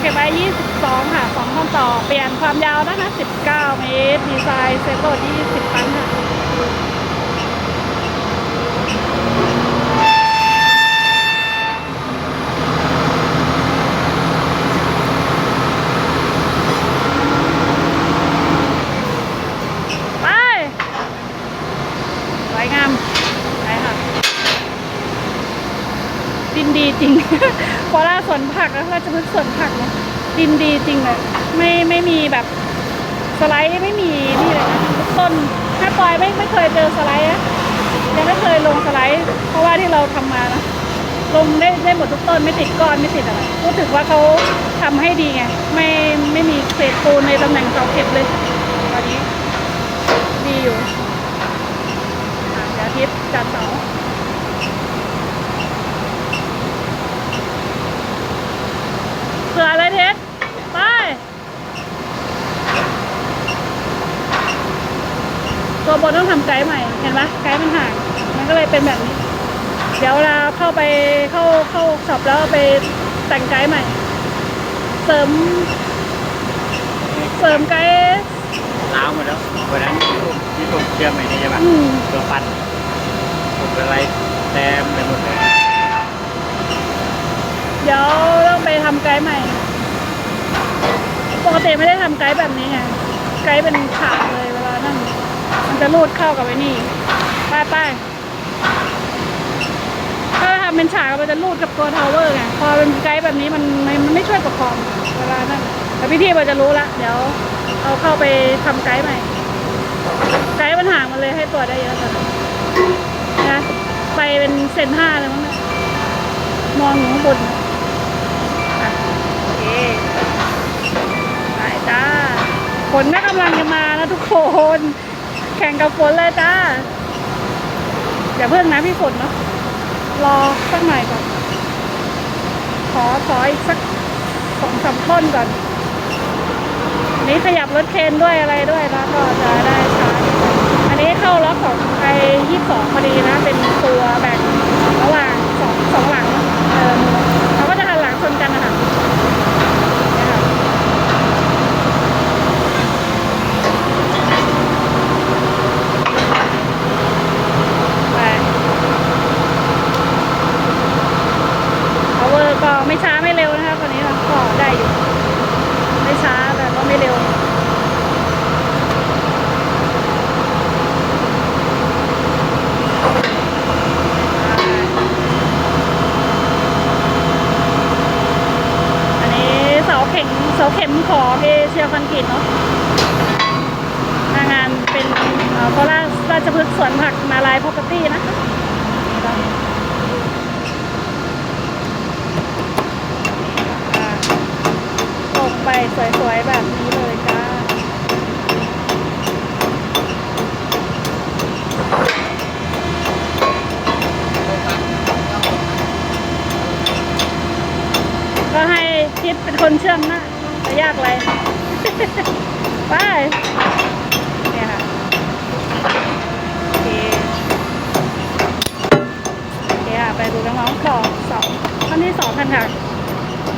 เก็บไว้ 22 ค่ะ2ต้นต่อ เปลี่ยนความยาวนะคะ 19 เมตร ดีไซน์เซฟโรด20ตันค่ะ ไป สวยงาม ไปค่ะ ดินดีจริงโคราสวนผักแล้วราชพฤกษ์สวนผักเนี่ยดินดีจริงเลยไม่ไม่มีแบบสไลด์ไม่มีนี่เลยนะทุกต้นแม่ปอยไม่ไม่เคยเจอสไลด์นะยังไม่เคยลงสไลด์ เพราะว่าที่เราทำมานะลงได้ได้หมดทุกต้นไม่ติดก้อนไม่ติดอะไรพูดถึงว่าเขาทำให้ดีไงไม่ไม่มีเศษปูนในตำแหน่งเสาเข็มเลยตอนนี้ดีอยู่อะเดี๋ยวอาทิตย์จัดเสา เผื่ออะไรเทสไป ตัวบนต้องทำไกด์ใหม่ เห็นไหมไกด์มันห่าง มันก็เลยเป็นแบบนี้ เดี๋ยวเวลาเข้าไปเข้าเข้าช็อปแล้วเอาไปแต่งไกด์ใหม่ เสริม เสริมไกด์ล้าวหมดแล้ววันนั้นที่ผมที่ผมเชื่อมไอ้นี่ใช่ปะอืมตัวฟันผมเป็นอะไรแต้มไปหมดเลยเดี๋ยวต้องไปทำไกด์ใหม่ ปกติไม่ได้ทำไกด์แบบนี้ไง ไกด์เป็นฉากเลยเวลานั่นมัน จะรูดเข้ากับไอ้นี่ไป้ายป้ายถ้าทำเป็นฉากมันจะรูดกับตัวทาวเวอร์ไงพอเป็นไกด์แบบนี้มันมันมันไม่ช่วยประคองเวลานั่นแต่พี่ที่เราจะรู้ละเดี๋ยวเอาเข้าไปทำไกด์ใหม่ไกด์มันห่างมันเลยให้ตัวได้เยอะเลยนะไปเป็นเซนห้าเลยมั้งเนี่ยมองอยู่ข้างบนโอเคไปจ้าฝนก็กำลังจะมานะทุกคน แข่งกับฝนเลยจ้าอย่าเพิ่งนะพี่ฝนเนาะรอสักหน่อยก่อน ขอขออีกสักสองสามต้นก่อน อันนี้ขยับรถเคนด้วยอะไรด้วยแล้วก็จะได้ช้าอยอันนี้เข้าล็อกของไอยี่สองพอดีนะ เป็นตัวแบ่งระหว่างสองสองหลังเออเขาก็จะหันหลังชนกันนะคะเนี่ยค่ะ ไป power ก็ไม่ช้าไม่เร็วนะคะตอนนี้ก็ได้อยู่ ไม่ช้าแต่ก็ไม่เร็วอันนี้เสาเข็มเสาเข็มของเอเชียคอนกรีตเนาะงานเป็นเอ่อโคราชราชพฤกษ์สวนผักมาลายพ r o p e r t y นะคะอ่าตกไป สวยๆแบบนี้เลยจ้าก็ให้คิดเป็นคนเชื่อมนะจะยากอะไร ไปเนี่ยค่ะโอเคโอเคค่ะไปดูน้องๆต่อสองท่านที่สองกันค่ะ